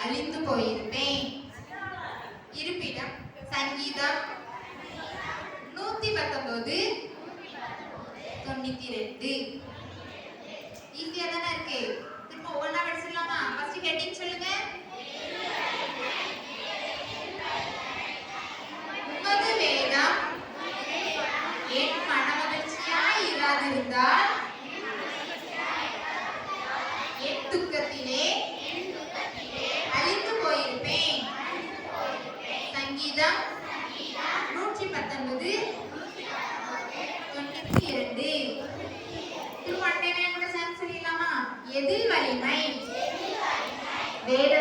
அழிந்து போயிருப்பேன் இருப்பிடம் சங்கீதம் நூத்தி பத்தொன்பது தொண்ணூத்தி ரெண்டு ஈஸியா தானே இருக்கு? திரும்ப ஒவ்வொன்றா படிச்சிடலாமா? ஃபர்ஸ்ட் ஹெட்டிங் சொல்லுங்க. உமது வேதம் என் மனமகிழ்ச்சியாய் இராதிருந்தால் பத்தொன்பது தொண்ணூத்தி இரண்டு. டைம் கூட சேர்ந்து சொல்லிடலாமா? எதில் வலிமை வேத